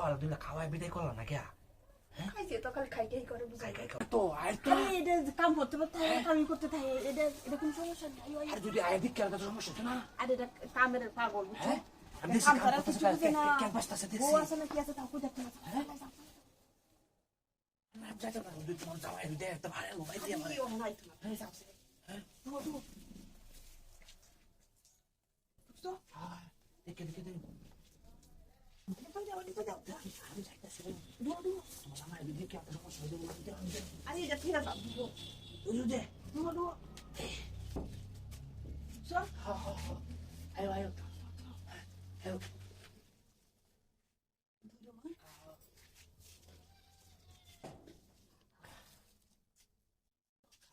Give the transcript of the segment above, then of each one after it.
Call তুমি খাওয়াই বিদায় করলা না কে খাইছে তো খালি খাই খাই করে বুঝাই। খাই খাই তো আয় তো এটা কাম করতে করতে থাকে করতে থাকে এটা এটা কোনো সমস্যা নাই আর যদি আয় দিক কেন সমস্যা হতো না। আর এটা কামের পাগল বুঝছ? আমি দেখছি কাম কাম করার করতেছে কিছু বুঝে না। কেন বাসতাছে বউ দেখছি। আছে না কি আছে তাও দেখতে না। না যাইতে না দুই তোমার জামাই বিদায় একটা ভালো ভাই দিয়ে আমারে নাই তোমার? হয়ে যাচ্ছে। হ্যাঁ? দূর দূর দেখে দেখে দেখে।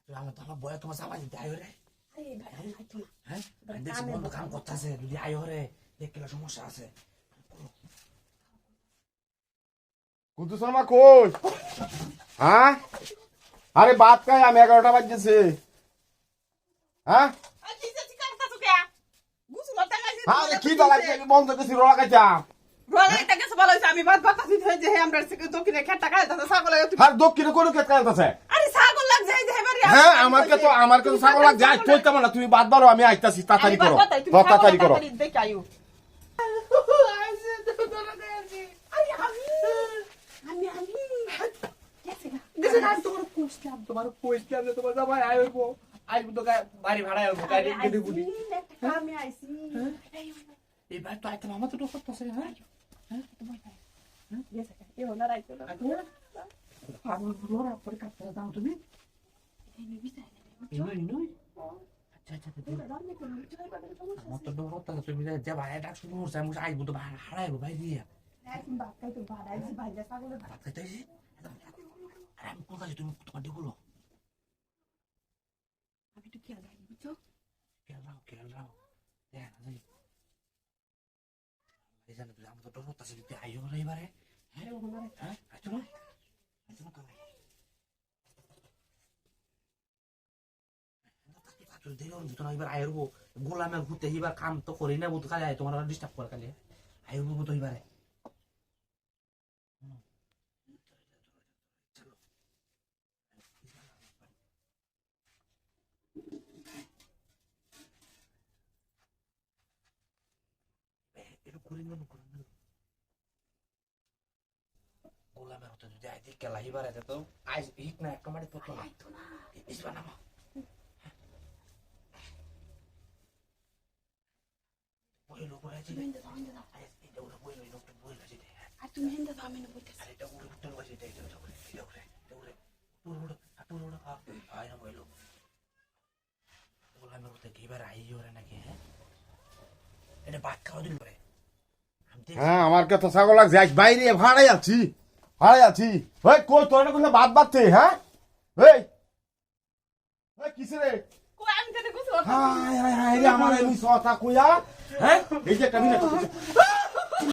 আমার তো আমার বয়া তোমার জামাই দিতে আয় রে হ্যাঁ কাম করতেছে যদি আয় রে দেখলে সমস্যা আছে। কুতু শর্মা কই হ্যাঁ? আরে বাদ কাই আমি এগারোটা বাজছে হ্যাঁ? আরে কি আমি বন্ধ করছি রোলা আমি বাদ হয়ে যে আমরা দক্ষিণে খেটটা খাই তাতে ছাগল আর দক্ষিণে কোন ক্ষেত কাইতাছে আরে ছাগল লাগছে এই যে এবারে হ্যাঁ আমাকে তো আমার কাছে ছাগল লাগ যায় কইতাম না তুমি বাদ বারো আমি আইতাছি তাড়াতাড়ি করো। তাড়াতাড়ি করো দেখে আয়ু আমি আমি না দেশে না তোমার তোমার পয়সা আছে তোমার জামাই আয় হইবো আইবো তো বাড়ি ভাড়া হইবো গাড়ি গেটে গুলি কামে আইছি এবার তো আইতাম আমার তো ডর করতেছে হ্যাঁ গেছে এ হনা রাইতো না আমার লোরা পরে কাটতে দাও তুমি এই বিছাই ইনুই ইনুই আচ্ছা আচ্ছা আচ্ছা। আমার তো ডর করতেছে তুমি যে যে ভাই ডাক শুরু করছে আমি আইবো তো ভাড়া হারাইবো ভাই দিয়া ভাত খাইতে বাড়াইছি ভাইজা ছাগলের ভাত খাইতেছি আরে আমি কোথায় তুমি তোমার ডিগুলো আমি একটু খেয়াল রাখি বুঝছ? খেয়াল রাখো খেয়াল রাখো। দেখ না যাই এই জানো তুই আমার তো ডর করতেছে তুই আইও না এবারে। হ্যাঁ হ্যাঁ আইতো না। আইতো না কবে তুই দেখো এবার আইরবো গোলামে ঘুরতে এবার কাম তো করি না বুঝতে কালে তোমার ডিস্টার্ব করে কালে আইরবো তো এবারে একটু করে নেব করে নেব গোলামের দিকে লাহি বাড়াই তো। আই হিক না। একটা মাটি পড়তো না ইসবা নামা বইলো বইলা জি এটা উড়ে বইলো এই লোকটা বইলা আর তুমি হেন্দা তো আমি না বলতেছি আরে এটা উড়ে উঠতে পারছি এটা এটা উড়ে এটা উড়ে এটা উড়ে উড়ে উড়ে হাত উড়ে উড়ে আয় না বইলো গোলামের হতো কি এবার আই ওরে নাকি হ্যাঁ এটা বাদ খাওয়া দিল পরে হ্যাঁ আমার কাছে ছাগল লাগছে আজ বাইরে ভাড়াই আছি। ভাড়াই আছি। ওই কই তোর না বাদ বাদ বাদতে হ্যাঁ? ওই ওই কিসে রে? কই আমি তো দেখো হাই হাই হাই রে আমার এই সতা কইয়া হ্যাঁ? এই যে কাবিনে